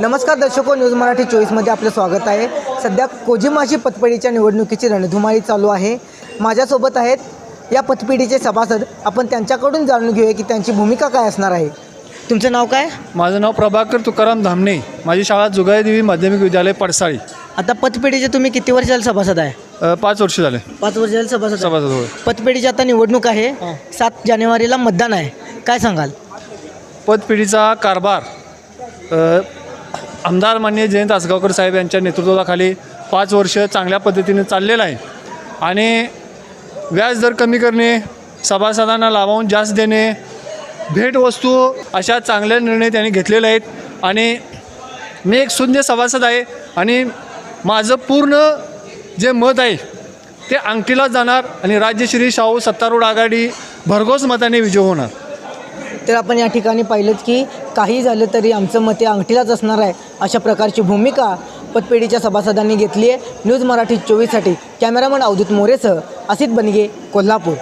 नमस्कार दर्शको न्यूज मराठी चोवीसमध्ये आपलं स्वागत आहे. सध्या कोजिमाशी पतपेढीच्या निवडणुकीची रणधुमाळी चालू आहे. माझ्यासोबत आहेत या पतपेढीचे सभासद. आपण त्यांच्याकडून जाणून घेऊया की त्यांची भूमिका काय असणार आहे. तुमचं नाव काय? माझं नाव प्रभाकर तुकाराम धामणे. माझी शाळा जुगाईदेवी माध्यमिक विद्यालय पडसाळी. आता पतपेढीचे तुम्ही किती वर्ष झाले सभासद आहे? अ, पाच वर्ष झाले. पाच वर्ष झाले सभासद आहे. सभासद होय. पतपेढीची आता निवडणूक आहे. सात जानेवारीला मतदान आहे. काय सांगाल? पतपिढीचा कारभार अ, आमदार मान्य जयंत आसगावकर साहेब यांच्या नेतृत्वाखाली पाच वर्ष चांगल्या पद्धतीने चाललेलं आहे. आणि व्याज दर कमी करणे सभासदांना लाभावून जास्त देणे भेटवस्तू अशा चांगल्या निर्णय त्यांनी घेतलेले आहेत. आणि मी एक शून्य सभासद आहे आणि माझं पूर्ण जे मत आहे ते अंगठीला जाणार आणि राज्यश्री शाहू सत्तारूढ आघाडी भरघोस मताने विजय होणार. तर आपण या ठिकाणी पाहिलं की काही झालं तरी आमचं मत हे अंगठीलाच असणार आहे अशा प्रकारची भूमिका पतपेढीच्या सभासदांनी घेतली आहे. न्यूज मराठी चोवीससाठी कॅमेरामन अवधूत मोरेसह असित बनगे कोल्हापूर.